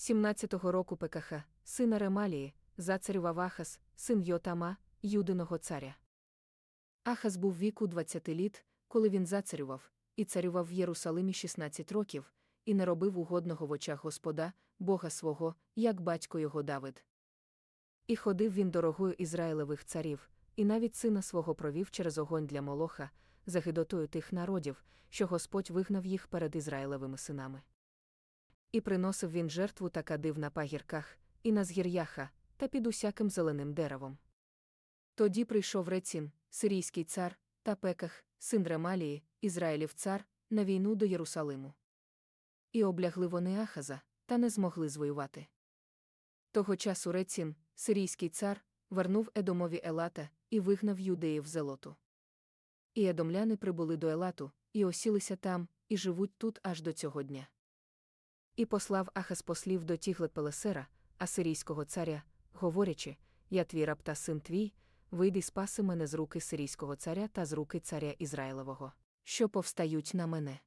17-го року ПКХ, сина Ремалії, зацарював Ахас, син Йотама, юдиного царя. Ахас був віку 20 літ, коли він зацарював, і царював в Єрусалимі 16 років, і не робив угодного в очах Господа, Бога свого, як батько його Давид. І ходив він дорогою Ізраїлевих царів, і навіть сина свого провів через огонь для Молоха, за гидотою тих народів, що Господь вигнав їх перед Ізраїлевими синами. І приносив він жертву та кадив на пагірках, і на згір'яха, та під усяким зеленим деревом. Тоді прийшов Рецін, сирійський цар, та Пеках, син Ремалії, Ізраїлів цар, на війну до Єрусалиму. І облягли вони Ахаза, та не змогли звоювати. Того часу Рецін, сирійський цар, вернув Едомові Елата і вигнав юдеїв з Елоту. І едомляни прибули до Елату, і осілися там, і живуть тут аж до цього дня. І послав Ахас послів до Тіглет-Пелесера, асирійського царя, говорячи: Я твій раб та син твій, вийди спаси мене з руки сирійського царя та з руки царя Ізраїлевого, що повстають на мене.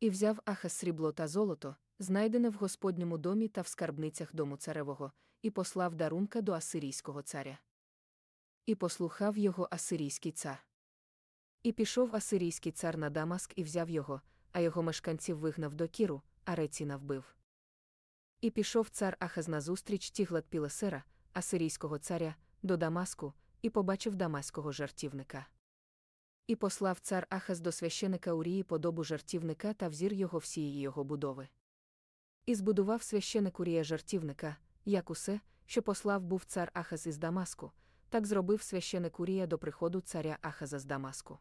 І взяв Ахас срібло та золото, знайдене в Господньому домі та в скарбницях дому царевого, і послав дарунка до асирійського царя. І послухав його асирійський цар. І пішов асирійський цар на Дамаск і взяв його, а його мешканців вигнав до Кіру, а Реціна вбив. І пішов цар Ахаз назустріч Тіглат Пілесера, асирійського царя, до Дамаску, і побачив дамаського жартівника. І послав цар Ахаз до священика Урії подобу жартівника та взір його всієї його будови. І збудував священик Урія жартівника, як усе, що послав був цар Ахаз із Дамаску, так зробив священик Урія до приходу царя Ахаза з Дамаску.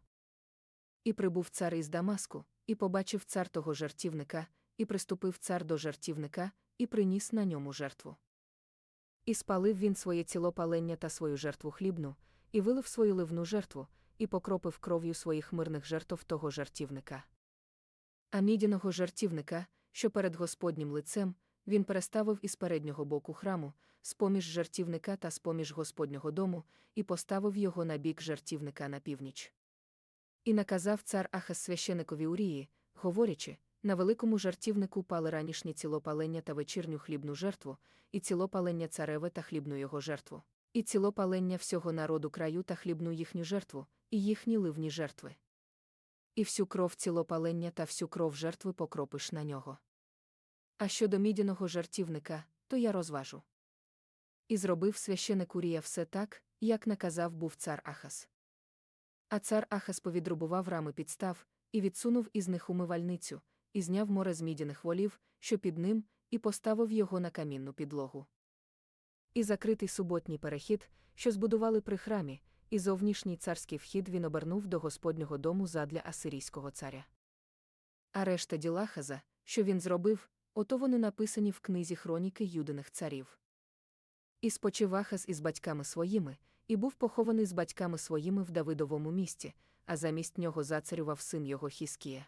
І прибув цар із Дамаску, і побачив цар того жартівника, і приступив цар до жартівника, і приніс на ньому жертву. І спалив він своє цілопалення та свою жертву хлібну, і вилив свою ливну жертву, і покропив кров'ю своїх мирних жертв того жартівника. А мідяного жартівника, що перед Господнім лицем, він переставив із переднього боку храму, з поміж жартівника та з поміж Господнього дому, і поставив його на бік жартівника на північ. І наказав цар Ахас священикові Урії, говорячи, на великому жартівнику пали ранішнє цілопалення та вечірню хлібну жертву, і цілопалення цареве та хлібну його жертву, і цілопалення всього народу краю та хлібну їхню жертву, і їхні ливні жертви. І всю кров цілопалення та всю кров жертви покропиш на нього. А щодо мідяного жартівника, то я розважу. І зробив священик Урія все так, як наказав був цар Ахас. А цар Ахас повідрубував рами підстав, і відсунув із них умивальницю, і зняв море з мідяних волів, що під ним, і поставив його на камінну підлогу. І закритий суботній перехід, що збудували при храмі, і зовнішній царський вхід він обернув до Господнього дому задля асирійського царя. А решта діла Хаза, що він зробив, ото вони написані в книзі хроніки юдиних царів. І спочив Ахаз із батьками своїми, і був похований з батьками своїми в Давидовому місті, а замість нього зацарював син його Хіскія.